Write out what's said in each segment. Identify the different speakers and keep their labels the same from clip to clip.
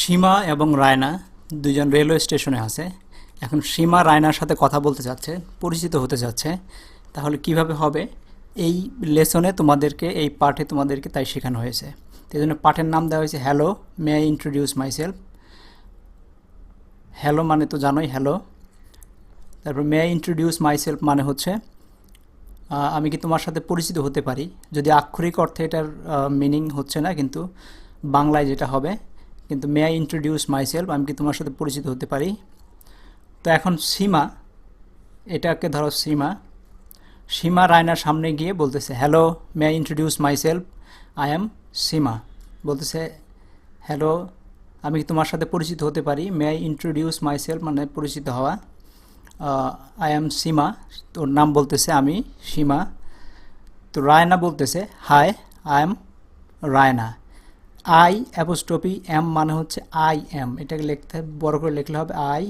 Speaker 1: সীমা এবং রায়না দুজন রেলওয়ে স্টেশনে আছে। এখন সীমা রায়নার সাথে কথা বলতে যাচ্ছে, পরিচিত হতে যাচ্ছে। তাহলে কীভাবে হবে? এই লেসনে তোমাদেরকে, এই পাঠে তোমাদেরকে তাই শেখানো হয়েছে। এই জন্য পাঠের নাম দেওয়া হয়েছে hello may I introduce myself hello মানে তো জানোই হ্যালো তারপর মে আই ইন্ট্রোডিউস মাইসেলফ মানে হচ্ছে আমি কি তোমার সাথে পরিচিত হতে পারি? যদি আক্ষরিক অর্থে এটার মিনিং হচ্ছে না, কিন্তু বাংলায় যেটা হবে কিন্তু মে আই ইন্ট্রোডিউস মাইসেলফ আমি কি তোমার সাথে পরিচিত হতে পারি? তো এখন সীমা, এটাকে ধরো সীমা। সীমা রায়নার সামনে গিয়ে বলতেছে hello may I introduce myself I am Seema. বলতেছে হ্যালো আমি কি তোমার সাথে পরিচিত হতে পারি? মে আই ইন্ট্রোডিউস মাইসেলফ মানে পরিচিত হওয়া। I am Seema. তোর নাম বলতেছে আমি সীমা। তো রায়না বলতেছে hi I am Raina. I apostrophe M মানে হচ্ছে আই এম এটাকে লিখতে, বড় করে লিখলে হবে আই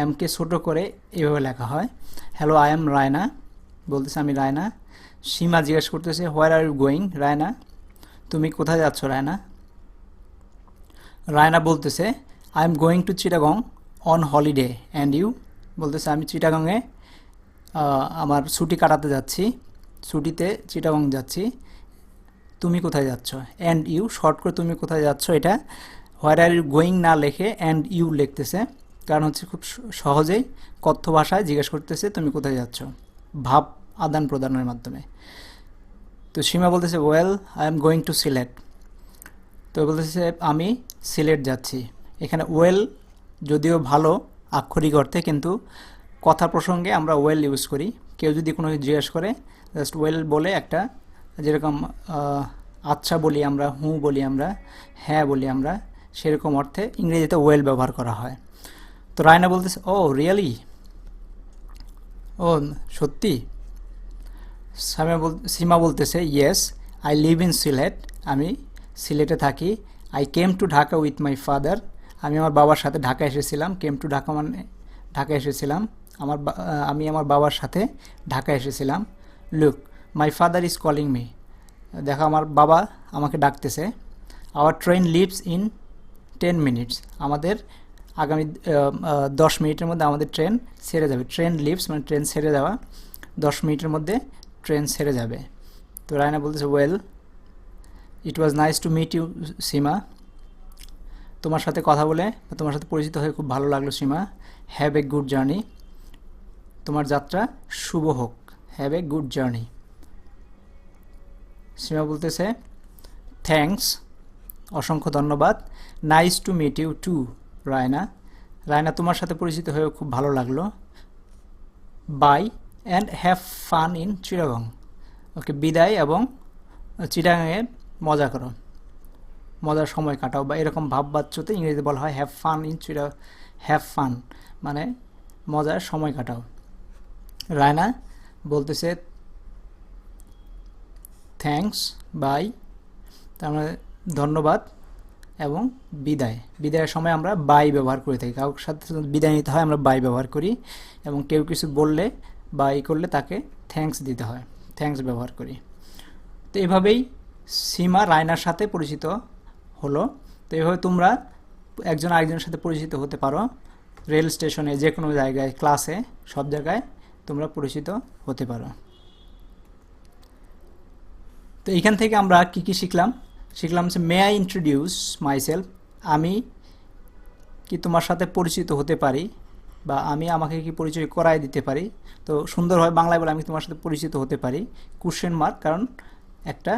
Speaker 1: এমকে ছোট করে এভাবে লেখা হয়। হ্যালো আই এম রায়না বলতেছে, আমি রায়না সীমা জিজ্ঞেস করতেছে where are you going Raina তুমি কোথায় যাচ্ছ রায়না রায়না বলতেছে I am going to Chittagong on holiday and you বলতেছে, আমি চিটাগংয়ে আমার ছুটি কাটাতে যাচ্ছি। ছুটিতে চিটাগং যাচ্ছি। তুমি কোথায় যাচ্ছ? অ্যান্ড ইউ শর্ট করে তুমি কোথায় যাচ্ছ এটা? হোয়ার আর ইউ গোয়িং না লেখে অ্যান্ড ইউ লিখতেছে। কারণ হচ্ছে খুব সহজেই কথ্য ভাষায় জিজ্ঞেস করতেছে তুমি কোথায় যাচ্ছ। ভাব আদান প্রদানের মাধ্যমে। তো সীমা বলতেছে well I am going to Sylhet তো বলতেছে, আমি সিলেট যাচ্ছি। এখানে ওয়েল যদিও ভালো আক্ষরিক অর্থে, কিন্তু কথা প্রসঙ্গে আমরা ওয়েল ইউজ করি। কেউ যদি কোনো জিজ্ঞেস করে জাস্ট ওয়েল বলে একটা যেরকম আচ্ছা বলি আমরা, হু বলি আমরা হ্যাঁ বলি আমরা, সেরকম অর্থে ইংরেজিতে ওয়েল ব্যবহার করা হয়। তো রায়না বলতেছে, ও, রিয়েলি? ও, সত্যি? সামিয়া বল, সীমা বলতেছে, yes, I live in Sylhet, আমি সিলেটে থাকি। I came to Dhaka with my father. আমি আমার বাবার সাথে ঢাকা এসেছিলাম। কেম টু ঢাকা মানে ঢাকা এসেছিলাম। আমার আমি আমার বাবার সাথে ঢাকা এসেছিলাম। Look my father is calling me দেখো, আমার বাবা আমাকে ডাকতেছে। Our train leaves in ten minutes আমাদের আগামী দশ মিনিটের মধ্যে আমাদের ট্রেন ছেড়ে যাবে। ট্রেন লিভস মানে ট্রেন ছেড়ে যাওয়া। দশ মিনিটের মধ্যে ট্রেন ছেড়ে যাবে। তো রায়না বলতেছে well it was nice to meet you Seema. তোমার সাথে কথা বলে তোমার সাথে পরিচিত হয়ে খুব ভালো লাগল, Seema. Have a good journey তোমার যাত্রা শুভ হোক। Have a good journey Seema বলতেছে থ্যাঙ্কস অসংখ্য ধন্যবাদ। Nice to meet you too Raina. Raina, তোমার সাথে পরিচিত হয়ে খুব ভালো লাগল। Bye and have fun in Chittagong okay, বিদায় এবং চিটাগাংয়ে মজা করো। মজার সময় কাটাও বা এরকম ভাববাচ্যতে ইংরেজিতে বলা হয় হ্যাভ ফান ইন চিটা হ্যাভ ফান মানে মজার সময় কাটাও। রায়না বলতেছে থ্যাঙ্কস, বাই। তার মানে ধন্যবাদ এবং বিদায়। বিদায়ের সময় আমরা বাই ব্যবহার করে থাকি। কারোর সাথে বিদায় নিতে হয়, আমরা বাই ব্যবহার করি এবং কেউ কিছু বললে বাই করলে তাকে থ্যাঙ্কস দিতে হয়। থ্যাঙ্কস ব্যবহার করি। তো এভাবেই সীমা রায়নার সাথে পরিচিত হলো। তো এভাবে তোমরা একজন আরেকজনের সাথে পরিচিত হতে পারো। রেল স্টেশনে যে কোনো জায়গায়, ক্লাসে, সব জায়গায় তোমরা পরিচিত হতে পারো। তো এইখান থেকে আমরা কি কি শিখলাম? শিখলাম যে মে আই ইন্ট্রোডিউস মাইসেলফ আমি কি তোমার সাথে পরিচিত হতে পারি? বা আমি আমাকে কি পরিচয় করায় দিতে পারি? তো সুন্দরভাবে বাংলায় বলে, আমি তোমার সাথে পরিচিত হতে পারি? কোশ্চেন মার্ক কারণ একটা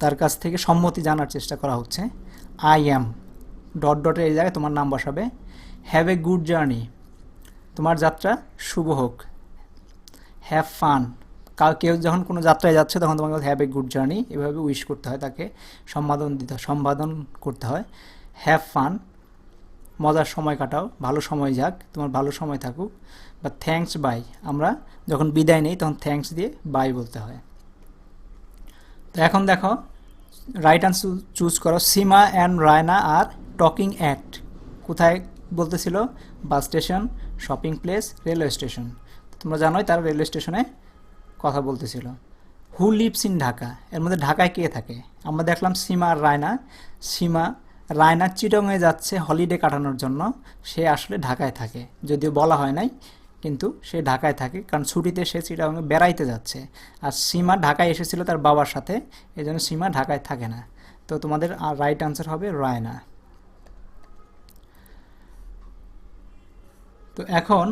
Speaker 1: তার কাছ থেকে সম্মতি জানার চেষ্টা করা হচ্ছে। আই অ্যাম ডট ডটের এই জায়গায় তোমার নাম বসাবে। হ্যাভ এ গুড জার্নি তোমার যাত্রা শুভ হোক। হ্যাভ ফান কাউ কেউ যখন কোনো যাত্রায় যাচ্ছে, তখন তোমাকে হ্যাভ এ গুড জার্নি এভাবে উইশ করতে হয় তাকে। সম্বোধন দিতে হয় করতে হয়। হ্যাভ ফান মজার সময় কাটাও। ভালো সময় যাক। তোমার ভালো সময় থাকুক। বা থ্যাঙ্কস বাই আমরা যখন বিদায় নেই, তখন থ্যাঙ্কস দিয়ে বাই বলতে হয়। তো এখন দেখো রাইট আনসার চুজ করো। Seema and Raina are talking at কোথায় বলতেছিল? Bus station shopping place railway station তোমরা জানোই তারা রেলওয়ে স্টেশনে কথা বলতেছিল। হু লিভস ইন ঢাকা এর মধ্যে ঢাকায় কে থাকে? আমরা দেখলাম সীমা আর রায়না। সীমা, রায়না চিটংয়ে যাচ্ছে হলিডে কাটানোর জন্য। সে আসলে ঢাকায় থাকে। যদিও বলা হয় নাই, কিন্তু সে ঢাকায় থাকে কারণ ছুটিতে সে চিটাগংয়ে বেড়াইতে যাচ্ছে। আর সীমা ঢাকায় এসেছিল তার বাবার সাথে। এই জন্য সীমা ঢাকায় থাকে না। তো তোমাদের রাইট আনসার হবে রায়না। তো এখন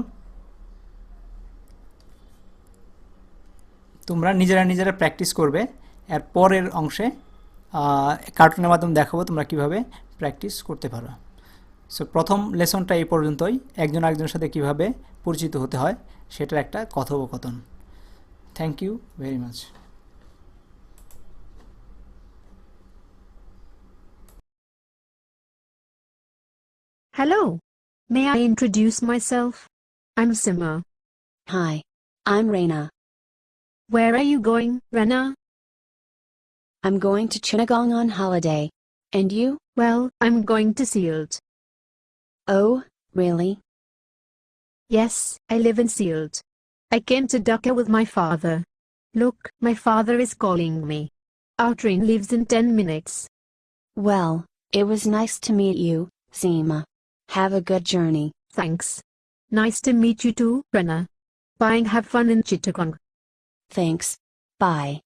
Speaker 1: তোমরা নিজেরা নিজেরা প্র্যাকটিস করবে এর পরের অংশে কার্টুনের মাধ্যমে দেখাবো তোমরা কীভাবে প্র্যাকটিস করতে পারো সো প্রথম লেসনটা এই পর্যন্তই একজন আরেকজনের সাথে কীভাবে পরিচিত হতে হয় সেটার একটা কথোপকথন thank you very much
Speaker 2: Hello. May I introduce myself? I'm Sima.
Speaker 3: Hi. I'm Raina.
Speaker 2: Where are you going, Rana?
Speaker 3: I'm going to Chittagong on holiday. And you?
Speaker 2: Well, I'm going to Sealed.
Speaker 3: Oh, really?
Speaker 2: Yes, I live in Sealed. I came to Dhaka with my father. Look, my father is calling me. Our train leaves in 10 minutes.
Speaker 3: Well, it was nice to meet you, Seema. Have a good journey.
Speaker 2: Thanks. Nice to meet you too, Rana. Bye and have fun in Chittagong.
Speaker 3: Thanks. Bye.